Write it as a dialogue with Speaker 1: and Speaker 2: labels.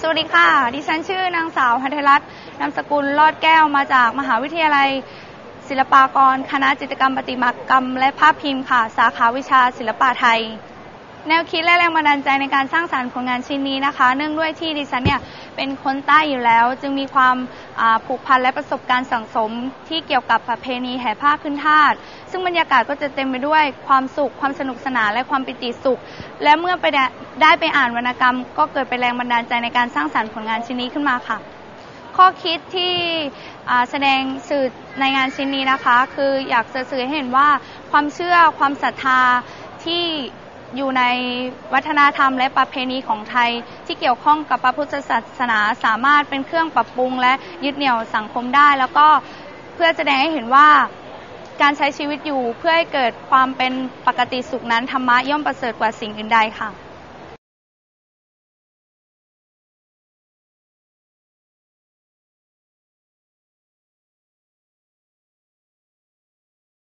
Speaker 1: สวัสดีค่ะ ดิฉันชื่อนางสาวพัทรรัตน์นามสกุลลอดแก้วมาจากมหาวิทยาลัย ศิลปากร คณะจิตรกรรมประติมากรรม และภาพพิมพ์ค่ะ สาขาวิชาศิลปะไทย แนวคิดและแรงบันดาลใจในการสร้างสารรค์ผลงานชิ้นนี้นะคะ เนื่องด้วยที่ดิฉันเนี่ยเป็นคนใต้อยู่แล้ว จึงมีความผูกพันและประสบการณ์สังสมที่เกี่ยวกับประเพณีแห่ผ้าพื้นธาตซึ่งบรรยากาศก็จะเต็มไปด้วยความสุข ความสนุกสนานและความปิติสุข และเมื่อไปได้ไดไปอ่านวรรณกรรม ก็เกิดเป็นแรงบันดาลใจในการสร้างสรรค์ผลงานชิ้นนี้ขึ้นมาค่ะ ข้อคิดที่แสดงสื่อในงานชิ้นนี้นะคะ คืออยากจะสื่อให้เห็นว่าความเชื่อความศรัทธาที่ อยู่ในวัฒนธรรมและประเพณีของไทย ที่เกี่ยวข้องกับพระพุทธศาสนาสามารถเป็นเครื่องปรับปรุง และยึดเหนี่ยวสังคมได้ แล้วก็เพื่อแสดงให้เห็นว่าการใช้ชีวิตอยู่เพื่อให้เกิดความเป็นปกติสุขนั้นธรรมะย่อมประเสริฐกว่าสิ่งอื่นใดค่ะ